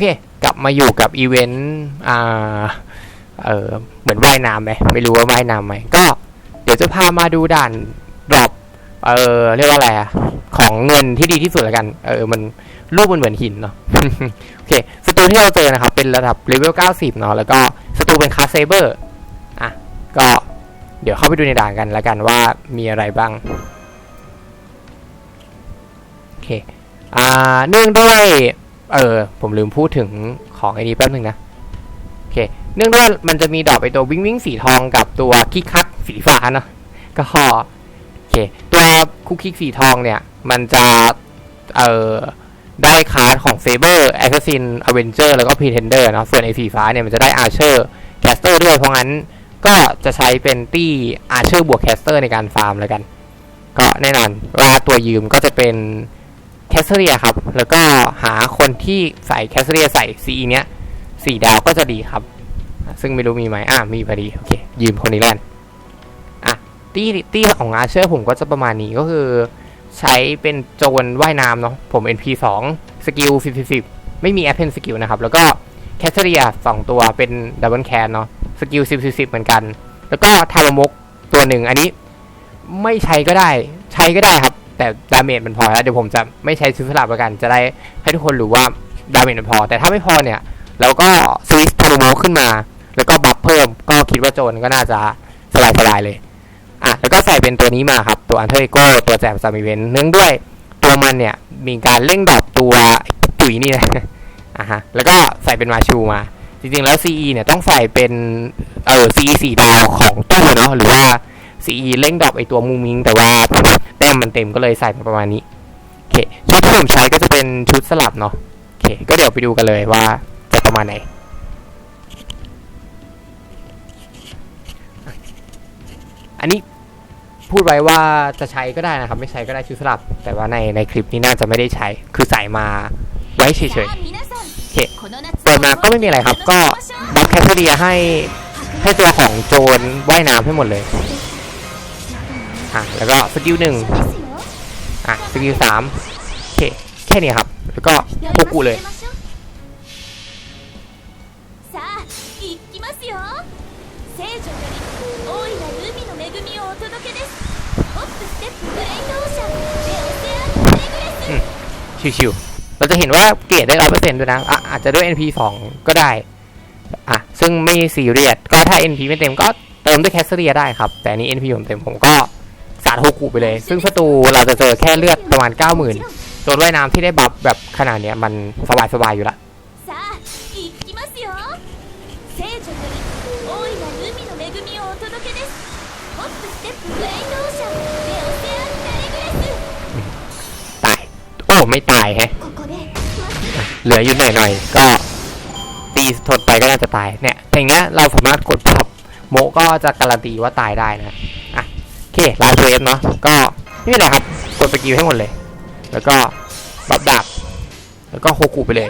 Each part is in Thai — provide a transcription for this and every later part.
เค กลับมาอยู่กับอีเวนต์อ่าเออเหมือนว่ายน้ำไหมไม่รู้ว่าว่ายน้ำไหมก็เดี๋ยวจะพามาดูด่านดรอปเออเรียกว่าอะไรอะของเงินที่ดีที่สุดแล้วกัน เออมันรูปมันเหมือนหินเนาะโอเคศัตรูที่เราเจอนะครับ เป็นระดับเลเวล90 เนาะแล้วก็ศัตรูเป็นคาเซเบอร์อะก็เดี๋ยวเข้าไปดูในด่านกันแล้วกันว่ามีอะไรบ้างโอเคอ่าเนื่องด้วย เออ ผมลืมพูดถึงของไอ้นี้แป๊บหนึงนะ โอเค เนื่องด้วยมันจะมีดอกไอตัววิงวิงสีทองกับตัวคิกคักสีฟ้าเนาะก็โอเค ตัวคุกคิกสีทองเนี่ย มันจะ เอ่อ ได้คาร์ดของเซเบอร์แอสซัสซินอเวนเจอร์แล้วก็พรีเทนเดอร์เนาะส่วนไอสีฟ้าเนี่ยมันจะได้อาร์เชอร์แคสเตอร์ด้วย เพราะงั้นก็จะใช้เป็นตี้อาร์เชอร์บวกแคสเตอร์ในการฟาร์มแล้วกัน ก็แน่นอนว่าตัวยืมก็จะเป็น แคสเซเรียครับ แล้วก็หาคนที่ใส่แคสเซเรียใส่ซีเนี้ยสี่ดาวก็จะดีครับ ซึ่งไม่รู้มีไหมอะมีพอดี โอเค ยืมคนนี้แล้วกันอะตี้ตี้ของอาเชอร์ผมก็จะประมาณนี้ก็คือ ใช้เป็นโจรว่ายน้ำเนาะผม NP 2สกิล10 10ไม่มีแอปเพนสกิลนะครับ แล้วก็แคสเซเรีย2ตัวเป็นดับเบิลแคนเนาะสกิล10 10เหมือนกัน แล้วก็ทารมกตัวหนึ่งอันนี้ไม่ใช้ก็ได้ใช้ก็ได้ครับ แต่ดาเมจมันพอแล้วเดี๋ยวผมจะไม่ใช้ซื้อสลับแล้วกันจะได้ให้ทุกคนรู้ว่าดาเมจมันพอ แต่ถ้าไม่พอเนี่ยเราก็สวิสทาร์โมขึ้นมา แล้วก็บัฟเพิ่มก็คิดว่าโจนก็น่าจะสบายๆเลยอะแล้วก็ใส่เป็นตัวนี้มาครับตัวอันเทอร์โก้ตัวแจกซามิเวนเนื่องด้วยตัวมันเนี่ยมีการเร่งดอปตัวจุ๋ยนี่นะอะฮะแล้วก็ใส่เป็นมาชูมา จริงๆแล้ว CE เนี่ยต้องใส่เป็นเออ CE สี่ดาวของตู้เนาะหรือว่า CE เร่งดอปไอตัวมูมิงแต่ว่า ล่มมันเต็มก็เลยใส่มาประมาณนี้โอเคชุดที่ผมใช้ก็จะเป็นชุดสลับเนาะโอเคก็เดี๋ยวไปดูกันเลยว่าจะประมาณไหนอันนี้พูดไว้ว่าจะใช้ก็ได้นะครับ ไม่ใช้ก็ได้ชุดสลับ แต่ว่าในในคลิปนี้น่าจะไม่ได้ใช้ คือใส่มาไว้เฉยๆโอเคเปิดมาก็ไม่มีอะไรครับ ก็บัฟแคสเซียให้ให้ตัวของโจรว่ายน้ำให้หมดเลย อะแล้วก็สกิลหนึ่งอะสกิลสามโอเคแค่นี้ครับ แล้วก็พวกกูเลยชิวๆเราจะเห็นว่าเกรดได้ร้อยเปอร์เซ็นต์ด้วยนะอะอาจจะด้วย NP สองก็ได้ อะ ซึ่งไม่ซีเรียสก็ถ้า NP ไม่เต็มก็เติมด้วยแคสเซียได้ครับ แต่นี้ NP ผมเต็มผมก็ ฮุกุไปเลย ซึ่งศัตรูเราจะเจอแค่เลือดประมาณ 90,000ตัวว่ายน้ำที่ได้บัฟแบบขนาดเนี้ยมันสบายสบายอยู่ละตาย โอ้ ไม่ตายแฮะ เหลืออยู่หน่อยหน่อยก็ตีทนไปก็น่าจะตายเนี่ยอย่างเงี้ยเราสามารถกดปรับโมก็จะการันตีว่าตายได้นะ โอเคลาเวสเนาะก็ไม่มีอะไรครับ กดสกิลให้หมดเลย แล้วก็บัฟดาบแล้วก็โคกูไปเลย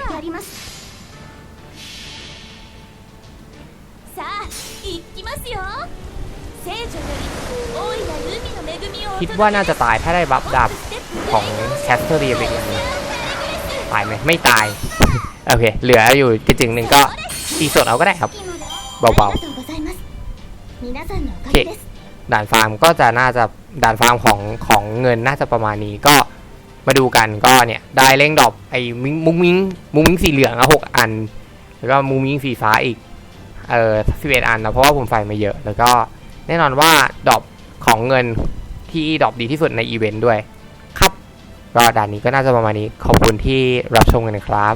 คิดว่าน่าจะตายถ้าได้บัฟดาบของแคสเตอร์ดีไปอีกตายไหมไม่ตาย โอเค เหลืออยู่กรจึงหนึ่งก็ตีสดเอาก็ได้ครับ เบาๆโอเค ด่านฟาร์มก็จะน่าจะด่านฟาร์มของของเงินน่าจะประมาณนี้ก็มาดูกันก็เนี่ยได้เร่งดรอปไอ้มุ้งมิงมุ้งมิงสีเหลืองอะหกอัน แล้วก็มุ้งมิงสีฟ้าอีกเอ่อสิบเอ็ดอันนะเพราะว่าผมใส่มาเยอะ แล้วก็แน่นอนว่าดรอปของเงินที่ดรอปดีที่สุดในอีเวนต์ด้วย ครับก็ด่านนี้ก็น่าจะประมาณนี้ขอบคุณที่รับชมกันนะครับ